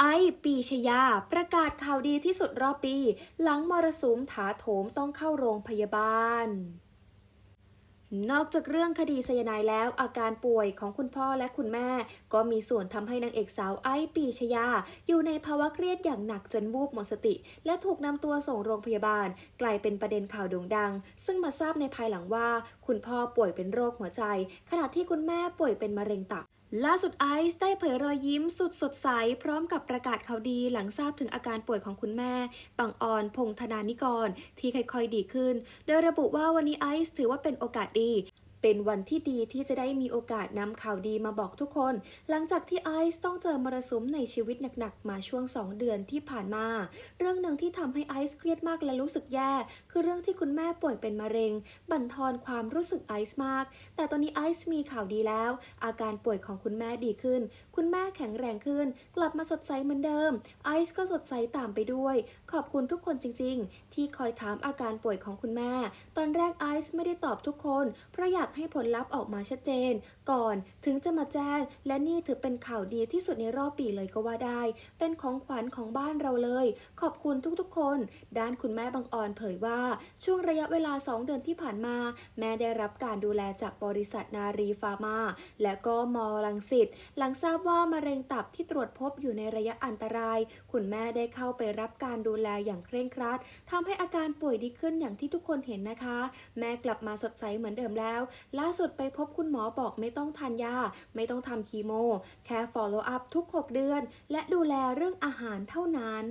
ไอปีชยา ประกาศข่าวดีที่สุดรอบปี หลังมรสุมถาโถมต้องเข้าโรงพยาบาล นอกจากเรื่องคดีไซยนด์แล้ว อาการป่วยของคุณพ่อและคุณแม่ ก็มีส่วนทำให้นางเอกสาวไอปีชยา อยู่ในภาวะเครียดอย่างหนักจนวูบหมดสติ และถูกนำตัวส่งโรงพยาบาล กลายเป็นประเด็นข่าวโด่งดัง ซึ่งมาทราบในภายหลังว่า คุณพ่อป่วยเป็นโรคหัวใจ ขณะที่คุณแม่ป่วยเป็นมะเร็งตับ ล่าสุดไอซ์ได้เผยรอยยิ้มสุดสดใส พร้อมกับประกาศข่าวดีหลังทราบถึงอาการป่วยของคุณแม่ ปังออน พงธนานิกร ที่ค่อยๆดีขึ้น โดยระบุว่าวันนี้ไอซ์ถือว่าเป็นโอกาสดี เป็นวันที่ดีที่จะได้มีโอกาสนำข่าวดีมาบอกทุกคน หลังจากที่ไอซ์ต้องเจอมรสุมในชีวิตหนักๆ มาช่วง 2 เดือนที่ผ่านมา เรื่องหนึ่งที่ทำให้ไอซ์เครียดมากและรู้สึกแย่ คือเรื่องที่คุณแม่ป่วยเป็นมะเร็ง บั่นทอนความรู้สึกไอซ์มาก แต่ตอนนี้ไอซ์มีข่าวดีแล้ว อาการป่วยของคุณแม่ดีขึ้น คุณแม่แข็งแรงขึ้น กลับมาสดใสเหมือนเดิม ไอซ์ก็สดใสตามไปด้วย ขอบคุณทุกคนจริง ๆ ที่คอยถามอาการป่วยของคุณแม่ ตอนแรกไอซ์ไม่ได้ตอบทุกคนเพราะอยากให้ผลลัพธ์ออกมาชัดเจน ก่อนถึงจะมาแจ้ง และนี่ถือเป็นข่าวดีที่สุดในรอบปีเลยก็ว่าได้ เป็นของขวัญของบ้านเราเลย ขอบคุณทุกๆ คน ด้านคุณแม่บางออนเผยว่า ช่วงระยะเวลา 2 เดือนที่ผ่านมา แม่ได้รับการดูแลจากบริษัทนารีฟาร์มา และก็มอลังสิตหลังทราบว่ามะเร็งตับที่ตรวจพบอยู่ในระยะอันตราย คุณแม่ได้เข้าไปรับการดูแลอย่างเคร่งครัดทำให้อาการป่วยดีขึ้นอย่างที่ทุกคนเห็นนะคะ แม่กลับมาสดใสเหมือนเดิมแล้วล่าสุดไปพบคุณหมอบอกไม่ต้องทานยา ไม่ต้องทำคีโม แค่ follow up ทุก 6 เดือน และดูแลเรื่องอาหารเท่านั้น